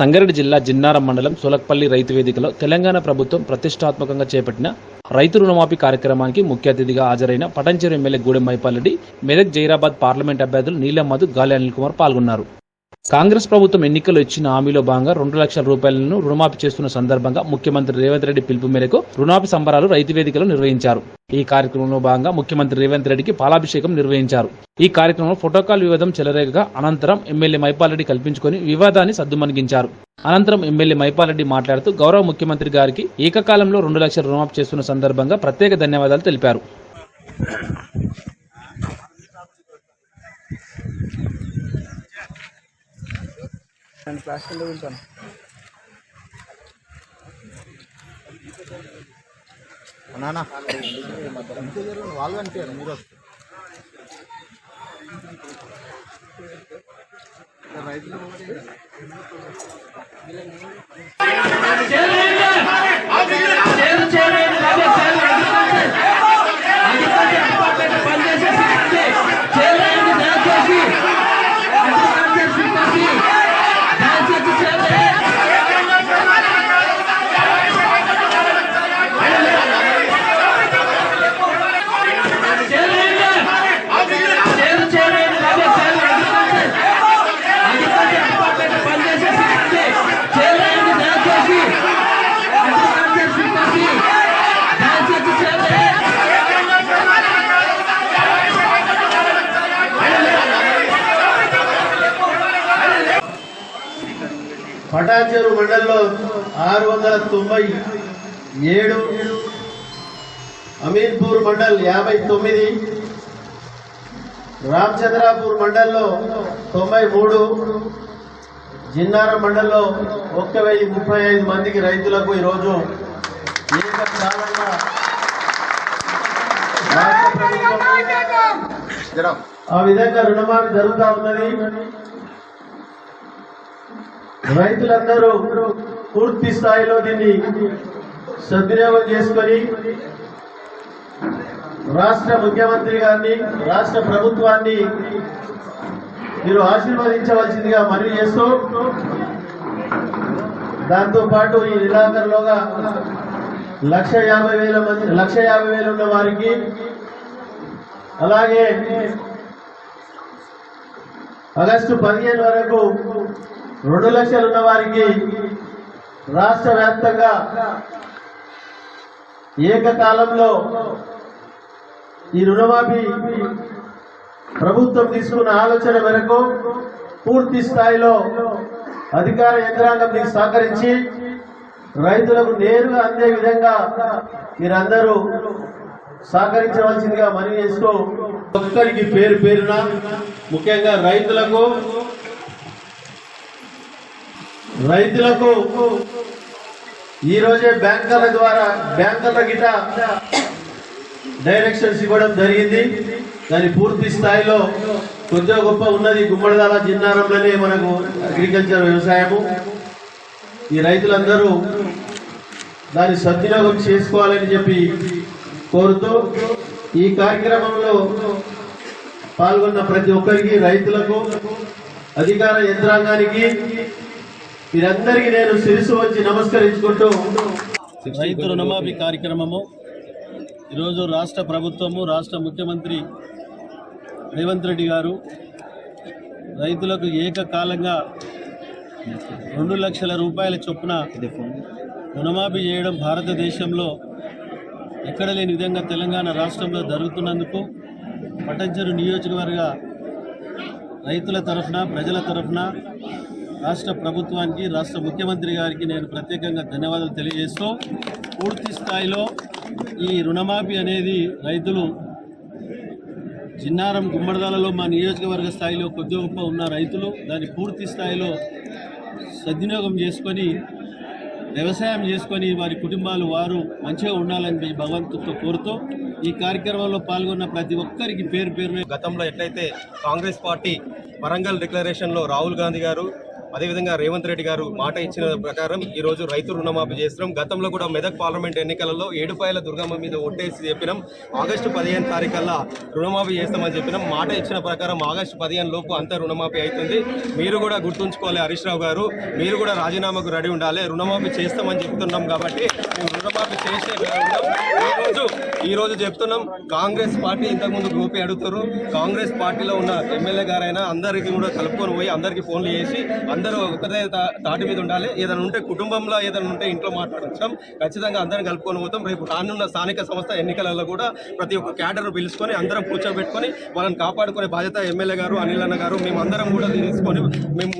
సంగారెడ్డి జిల్లా జిన్నారం మండలం సోలక్పల్లి రైతు వేదికలో తెలంగాణ ప్రభుత్వం ప్రతిష్టాత్మకంగా చేపట్టిన రైతు రుణమాఫీ కార్యక్రమానికి ముఖ్య అతిథిగా హాజరైన పటంచెరు ఎమ్మెల్యే గూడెం మైపాలరెడ్డి మెదక్ జైరాబాద్ పార్లమెంట్ అభ్యర్థులు నీలం మధు గాలి అనిల్ కుమార్ పాల్గొన్నారు. కాంగ్రెస్ ప్రభుత్వం ఎన్నికలు ఇచ్చిన హామీలో భాగంగా రెండు లక్షల రూపాయలను రుణమాఫీ చేస్తున్న సందర్భంగా ముఖ్యమంత్రి రేవంత్ రెడ్డి పిలుపు మేరకు రుణమాఫీ సంబరాలు రైతు వేదికలో నిర్వహించారు. ఈ కార్యక్రమంలో భాగంగా ముఖ్యమంత్రి రేవంత్ రెడ్డికి పాలాభిషేకం నిర్వహించారు. ఈ కార్యక్రమంలో ఫోటోకాల్ వివాదం చెలరేగగా అనంతరం ఎమ్మెల్యే మైపాలరెడ్డి కల్పించుకొని వివాదాన్ని సద్దుమణిగించారు. అనంతరం ఎమ్మెల్యే మైపాలరెడ్డి మాట్లాడుతూ గౌరవ ముఖ్యమంత్రి గారికి ఏకకాలంలో రెండు లక్షల రుణమాఫీ చేస్తున్న సందర్భంగా ప్రత్యేక ధన్యవాదాలు తెలిపారు. నేను క్లాస్ కింద ఉంటాను నాన్న వాళ్ళు అనిపించారు మీరు రైతులు పటాచేరు మండలంలో ఆరు వందల తొంభై ఏడు అమీన్పూర్ మండల్ యాభై తొమ్మిది రామచంద్రాపూర్ మండల్లో తొంభై మూడు జిన్నారం మండల్లో ఒక్క వెయ్యి ముప్పై ఐదు మందికి రైతులకు ఈరోజు ఆ విధంగా రుణమాఫీ జరుగుతా ఉన్నది. రైతులందరూ పూర్తి స్థాయిలో దీన్ని సద్వినియోగం చేసుకొని రాష్ట్ర ముఖ్యమంత్రి గారిని రాష్ట్ర ప్రభుత్వాన్ని మీరు ఆశీర్వదించవలసిందిగా మనవి చేస్తూ దాంతో పాటు ఈ నెలాఖరులోగా లక్ష యాభై వేల మంది లక్ష యాభై వేలు ఉన్న వారికి అలాగే ఆగస్టు పదిహేను వరకు రెండు లక్షలు ఉన్న వారికి రాష్ట్ర వ్యాప్తంగా ఏకకాలంలో ఈ రుణమాఫీ ప్రభుత్వం తీసుకున్న ఆలోచన మేరకు పూర్తి స్థాయిలో అధికార యంత్రాంగం మీకు సహకరించి రైతులకు నేరుగా అందే విధంగా మీరందరూ సహకరించవలసిందిగా మనవి చేస్తూ ఒక్కరికి పేరు పేరున ముఖ్యంగా రైతులకు రైతులకు ఈ రోజే బ్యాంకర్ల ద్వారా బ్యాంకర్ల గిట డైరెక్షన్స్ ఇవ్వడం జరిగింది. దాని పూర్తి స్థాయిలో కొద్దిగా గొప్ప ఉన్నది గుమ్మడిదాల జిన్నారంలోనే మనకు అగ్రికల్చర్ వ్యవసాయము. ఈ రైతులందరూ దాన్ని సద్వినియోగం చేసుకోవాలని చెప్పి కోరుతూ ఈ కార్యక్రమంలో పాల్గొన్న ప్రతి ఒక్కరికి రైతులకు అధికార యంత్రాంగానికి మీరందరికీ నేను శిరసు వచ్చి నమస్కరించుకుంటూ రైతు రుణమాఫీ కార్యక్రమము. ఈరోజు రాష్ట్ర ప్రభుత్వము రాష్ట్ర ముఖ్యమంత్రి రేవంత్ రెడ్డి గారు రైతులకు ఏకకాలంగా రెండు లక్షల రూపాయల చొప్పున రుణమాఫీ చేయడం భారతదేశంలో ఎక్కడ లేని విధంగా తెలంగాణ రాష్ట్రంలో జరుగుతున్నందుకు పటంచెరు నియోజకవర్గ రైతుల తరఫున ప్రజల తరఫున రాష్ట్ర ప్రభుత్వానికి రాష్ట్ర ముఖ్యమంత్రి గారికి నేను ప్రత్యేకంగా ధన్యవాదాలు తెలియజేస్తూ పూర్తి స్థాయిలో ఈ రుణమాఫీ అనేది రైతులు చిన్నారం గుమ్మడిదాలలో మా నియోజకవర్గ స్థాయిలో కొద్ది గొప్ప ఉన్న రైతులు దాన్ని పూర్తి స్థాయిలో సద్వినియోగం చేసుకొని వ్యవసాయం చేసుకొని వారి కుటుంబాలు వారు మంచిగా ఉండాలని భగవంతుతో కోరుతూ ఈ కార్యక్రమంలో పాల్గొన్న ప్రతి ఒక్కరికి పేరు పేరున గతంలో ఎట్లయితే కాంగ్రెస్ పార్టీ వరంగల్ డిక్లరేషన్లో రాహుల్ గాంధీ గారు అదేవిధంగా రేవంత్ రెడ్డి గారు మాట ఇచ్చిన ప్రకారం ఈ రోజు రైతు రుణమాఫీ చేస్తున్నాం. గతంలో కూడా మెదక్ పార్లమెంట్ ఎన్నికలలో ఏడుపాయల దుర్గమ్మ మీద ఒట్టేసి చెప్పినాం. ఆగస్టు పదిహేను తారీఖల్లా రుణమాఫీ చేస్తామని చెప్పినాం. మాట ఇచ్చిన ప్రకారం ఆగస్టు పదిహేను లోపు అంతా రుణమాఫీ అవుతుంది. మీరు కూడా గుర్తుంచుకోవాలి హరీష్ రావు గారు. మీరు కూడా రాజీనామాకు రెడీ ఉండాలి. రుణమాఫీ చేస్తామని చెప్తున్నాం కాబట్టి మేము రుణమాఫీ చేసే ఈరోజు ఈ రోజు చెప్తున్నాం. కాంగ్రెస్ పార్టీ ఇంతకుముందు గోపి అడుగుతారు. కాంగ్రెస్ పార్టీలో ఉన్న ఎమ్మెల్యే గారైనా అందరికీ కూడా కలుపుకొని పోయి అందరికీ ఫోన్లు చేసి అందరూ ఒకటే తాటి మీద ఉండాలి. ఏదైనా ఉంటే కుటుంబంలో ఏదైనా ఉంటే ఇంట్లో మాట్లాడించడం ఖచ్చితంగా అందరం కలుపుకొని పోతాం. రేపు రానున్న స్థానిక సంస్థ ఎన్నికలలో కూడా ప్రతి ఒక్క క్యాడర్ పిలుచుకొని అందరం కూర్చోబెట్టుకొని వాళ్ళని కాపాడుకునే బాధ్యత ఎమ్మెల్యే గారు అనిల్ అన్న గారు మేము అందరం కూడా తీసుకొని మేము